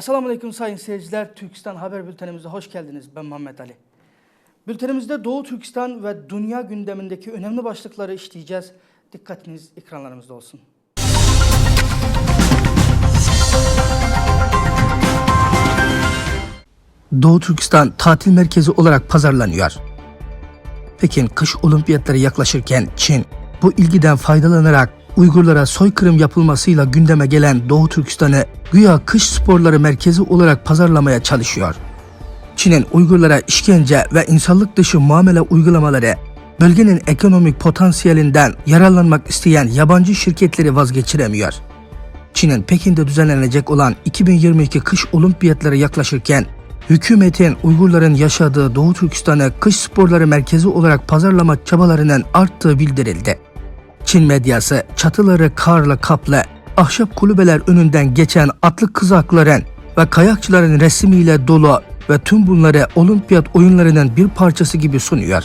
Esselamu Aleyküm sayın seyirciler. Türkistan Haber Bültenimize hoş geldiniz. Ben Muhammed Ali. Bültenimizde Doğu Türkistan ve dünya gündemindeki önemli başlıkları işleyeceğiz. Dikkatiniz ekranlarımızda olsun. Doğu Türkistan tatil merkezi olarak pazarlanıyor. Pekin kış olimpiyatları yaklaşırken Çin bu ilgiden faydalanarak Uygurlara soykırım yapılmasıyla gündeme gelen Doğu Türkistan'ı güya kış sporları merkezi olarak pazarlamaya çalışıyor. Çin'in Uygurlara işkence ve insanlık dışı muamele uygulamaları bölgenin ekonomik potansiyelinden yararlanmak isteyen yabancı şirketleri vazgeçiremiyor. Çin'in Pekin'de düzenlenecek olan 2022 kış olimpiyatları yaklaşırken hükümetin Uygurların yaşadığı Doğu Türkistan'ı kış sporları merkezi olarak pazarlama çabalarının arttığı bildirildi. Çin medyası çatıları karla kaplı, ahşap kulübeler önünden geçen atlı kızakların ve kayakçıların resmiyle dolu ve tüm bunları olimpiyat oyunlarının bir parçası gibi sunuyor.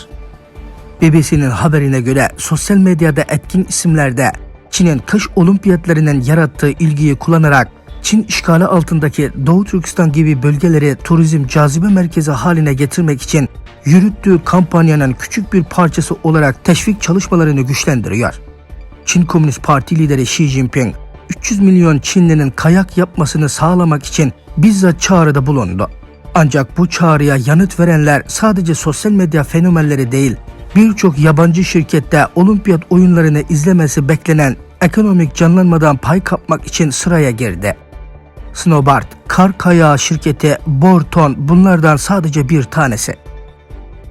BBC'nin haberine göre sosyal medyada etkin isimlerde Çin'in kış olimpiyatlarının yarattığı ilgiyi kullanarak Çin işgali altındaki Doğu Türkistan gibi bölgeleri turizm cazibe merkezi haline getirmek için yürüttüğü kampanyanın küçük bir parçası olarak teşvik çalışmalarını güçlendiriyor. Çin Komünist Parti lideri Xi Jinping 300 milyon Çinlinin kayak yapmasını sağlamak için bizzat çağrıda bulundu. Ancak bu çağrıya yanıt verenler sadece sosyal medya fenomenleri değil, birçok yabancı şirkette olimpiyat oyunlarını izlemesi beklenen ekonomik canlanmadan pay kapmak için sıraya girdi. Snowboard, kar kayağı şirketi Borton bunlardan sadece bir tanesi.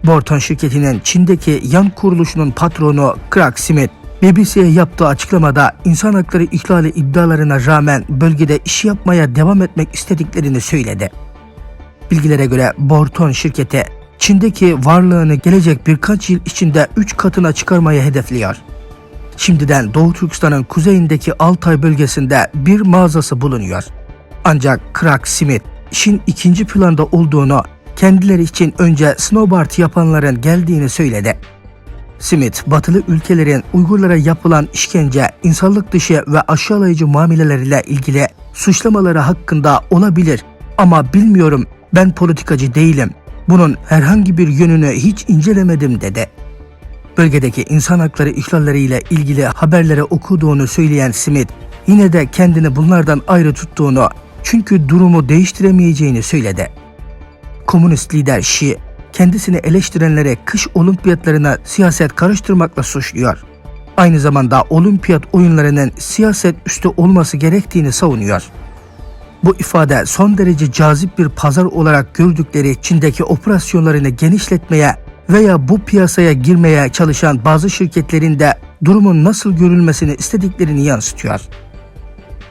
Borton şirketinin Çin'deki yan kuruluşunun patronu Craig Smith, BBC'ye yaptığı açıklamada insan hakları ihlali iddialarına rağmen bölgede iş yapmaya devam etmek istediklerini söyledi. Bilgilere göre Borton şirketi Çin'deki varlığını gelecek birkaç yıl içinde 3 katına çıkarmayı hedefliyor. Şimdiden Doğu Türkistan'ın kuzeyindeki Altay bölgesinde bir mağazası bulunuyor. Ancak Craig Smith işin ikinci planda olduğunu, kendileri için önce snowboard yapanların geldiğini söyledi. Smith, batılı ülkelerin Uygurlara yapılan işkence, insanlık dışı ve aşağılayıcı muameleleriyle ilgili suçlamaları hakkında olabilir ama bilmiyorum ben politikacı değilim. Bunun herhangi bir yönünü hiç incelemedim dedi. Bölgedeki insan hakları ihlalleriyle ilgili haberleri okuduğunu söyleyen Smith, yine de kendini bunlardan ayrı tuttuğunu çünkü durumu değiştiremeyeceğini söyledi. Komünist lider Xi, kendisini eleştirenlere kış olimpiyatlarına siyaset karıştırmakla suçluyor. Aynı zamanda olimpiyat oyunlarının siyaset üstü olması gerektiğini savunuyor. Bu ifade son derece cazip bir pazar olarak gördükleri Çin'deki operasyonlarını genişletmeye veya bu piyasaya girmeye çalışan bazı şirketlerin de durumun nasıl görülmesini istediklerini yansıtıyor.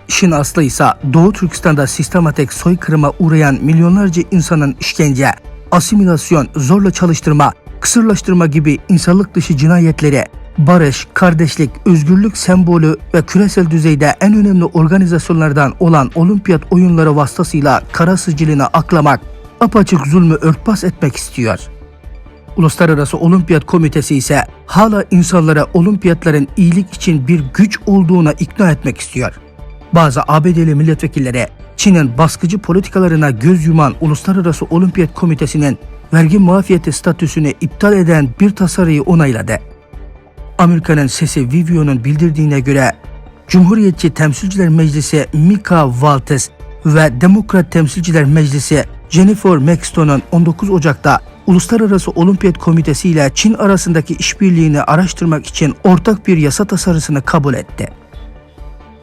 İşin aslı ise Doğu Türkistan'da sistematik soykırıma uğrayan milyonlarca insanın işkence, asimilasyon, zorla çalıştırma, kısırlaştırma gibi insanlık dışı cinayetleri, barış, kardeşlik, özgürlük sembolü ve küresel düzeyde en önemli organizasyonlardan olan olimpiyat oyunları vasıtasıyla kara sicilini aklamak, apaçık zulmü örtbas etmek istiyor. Uluslararası Olimpiyat Komitesi ise hala insanlara olimpiyatların iyilik için bir güç olduğuna ikna etmek istiyor. Bazı ABD'li milletvekilleri Çin'in baskıcı politikalarına göz yuman Uluslararası Olimpiyat Komitesi'nin vergi muafiyeti statüsünü iptal eden bir tasarıyı onayladı. Amerika'nın sesi Vivio'nun bildirdiğine göre Cumhuriyetçi Temsilciler Meclisi Mika Waltz ve Demokrat Temsilciler Meclisi Jennifer Maxton'un 19 Ocak'ta Uluslararası Olimpiyat Komitesi ile Çin arasındaki işbirliğini araştırmak için ortak bir yasa tasarısını kabul etti.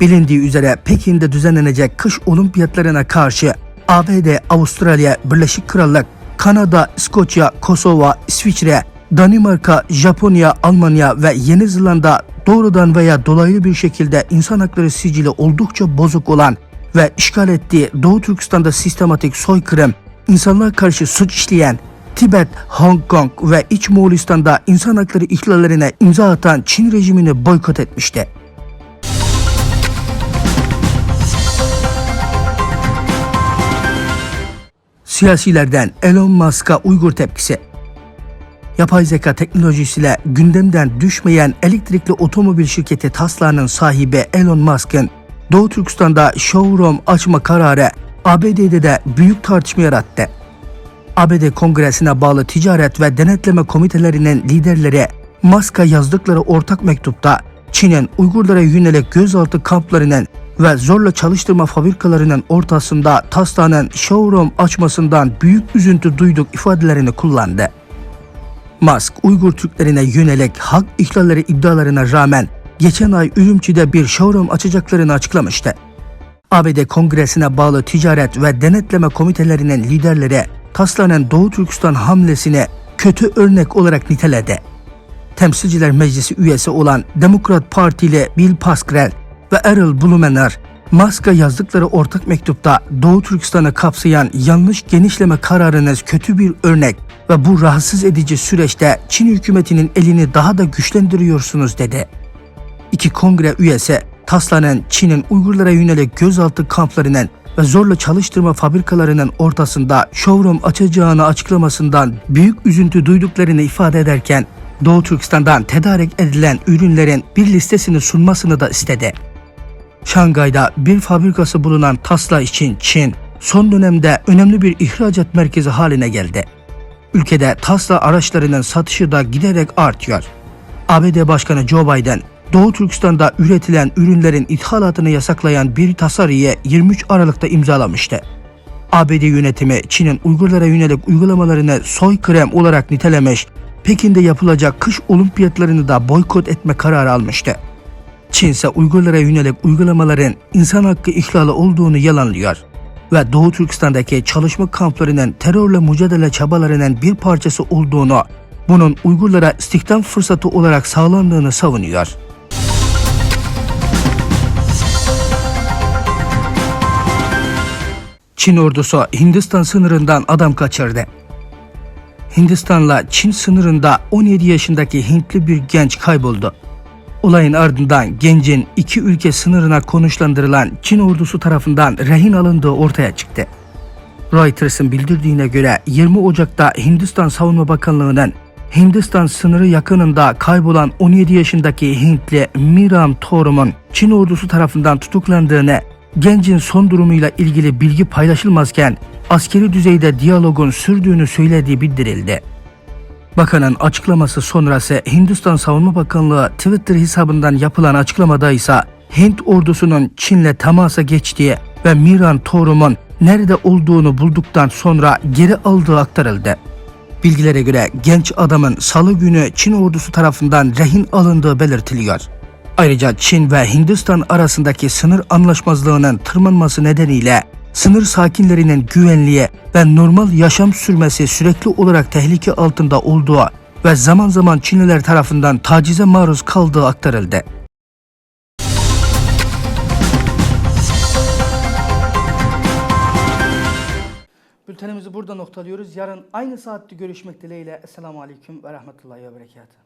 Bilindiği üzere Pekin'de düzenlenecek kış olimpiyatlarına karşı ABD, Avustralya, Birleşik Krallık, Kanada, İskoçya, Kosova, İsviçre, Danimarka, Japonya, Almanya ve Yeni Zelanda doğrudan veya dolaylı bir şekilde insan hakları sicili oldukça bozuk olan ve işgal ettiği Doğu Türkistan'da sistematik soykırım, insanlığa karşı suç işleyen, Tibet, Hong Kong ve İç Moğolistan'da insan hakları ihlallerine imza atan Çin rejimini boykot etmişti. Siyasilerden Elon Musk'a Uygur tepkisi. Yapay zeka teknolojisiyle gündemden düşmeyen elektrikli otomobil şirketi Tesla'nın sahibi Elon Musk'ın Doğu Türkistan'da showroom açma kararı ABD'de de büyük tartışma yarattı. ABD Kongresi'ne bağlı ticaret ve denetleme komitelerinin liderleri Musk'a yazdıkları ortak mektupta Çin'in Uygurlara yönelik gözaltı kamplarının ve zorla çalıştırma fabrikalarının ortasında taslanan showroom açmasından büyük üzüntü duyduk ifadelerini kullandı. Musk, Uygur Türklerine yönelik hak ihlalleri iddialarına rağmen geçen ay Ürümçi'de bir showroom açacaklarını açıklamıştı. ABD Kongresi'ne bağlı ticaret ve denetleme komitelerinin liderleri taslanan Doğu Türkistan hamlesini kötü örnek olarak niteledi. Temsilciler Meclisi üyesi olan Demokrat Partili Bill Pascrell ve Errol Blumenauer, Musk'a yazdıkları ortak mektupta Doğu Türkistan'ı kapsayan yanlış genişleme kararınız kötü bir örnek ve bu rahatsız edici süreçte Çin hükümetinin elini daha da güçlendiriyorsunuz dedi. İki kongre üyesi taslanan Çin'in Uygurlara yönelik gözaltı kamplarının ve zorla çalıştırma fabrikalarının ortasında showroom açacağını açıklamasından büyük üzüntü duyduklarını ifade ederken Doğu Türkistan'dan tedarik edilen ürünlerin bir listesini sunmasını da istedi. Şangay'da bir fabrikası bulunan Tasla için Çin son dönemde önemli bir ihracat merkezi haline geldi. Ülkede Tesla araçlarının satışı da giderek artıyor. ABD Başkanı Joe Biden, Doğu Türkistan'da üretilen ürünlerin ithalatını yasaklayan bir tasarıyı 23 Aralık'ta imzalamıştı. ABD yönetimi Çin'in Uygurlara yönelik uygulamalarını soykırım olarak nitelemiş, Pekin'de yapılacak kış olimpiyatlarını da boykot etme kararı almıştı. Çin ise Uygurlara yönelik uygulamaların insan hakkı ihlali olduğunu yalanlıyor ve Doğu Türkistan'daki çalışma kamplarının terörle mücadele çabalarının bir parçası olduğunu, bunun Uygurlara istihdam fırsatı olarak sağlandığını savunuyor. Çin ordusu Hindistan sınırından adam kaçırdı. Hindistan'la Çin sınırında 17 yaşındaki Hintli bir genç kayboldu. Olayın ardından gencin iki ülke sınırına konuşlandırılan Çin ordusu tarafından rehin alındığı ortaya çıktı. Reuters'ın bildirdiğine göre 20 Ocak'ta Hindistan Savunma Bakanlığı'nın Hindistan sınırı yakınında kaybolan 17 yaşındaki Hintli Miram Thorum'un Çin ordusu tarafından tutuklandığını, gencin son durumuyla ilgili bilgi paylaşılmazken askeri düzeyde diyalogun sürdüğünü söylediği bildirildi. Bakanın açıklaması sonrası Hindistan Savunma Bakanlığı Twitter hesabından yapılan açıklamada ise Hint ordusunun Çin'le temasa geçtiği ve Miran Torum'un nerede olduğunu bulduktan sonra geri aldığı aktarıldı. Bilgilere göre genç adamın salı günü Çin ordusu tarafından rehin alındığı belirtiliyor. Ayrıca Çin ve Hindistan arasındaki sınır anlaşmazlığının tırmanması nedeniyle sınır sakinlerinin güvenliği ve normal yaşam sürmesi sürekli olarak tehlike altında olduğu ve zaman zaman Çinliler tarafından tacize maruz kaldığı aktarıldı. Bültenimizi burada noktalıyoruz. Yarın aynı saatte görüşmek dileğiyle. Esselamu Aleyküm ve Rahmetullahi ve Berekatuhu.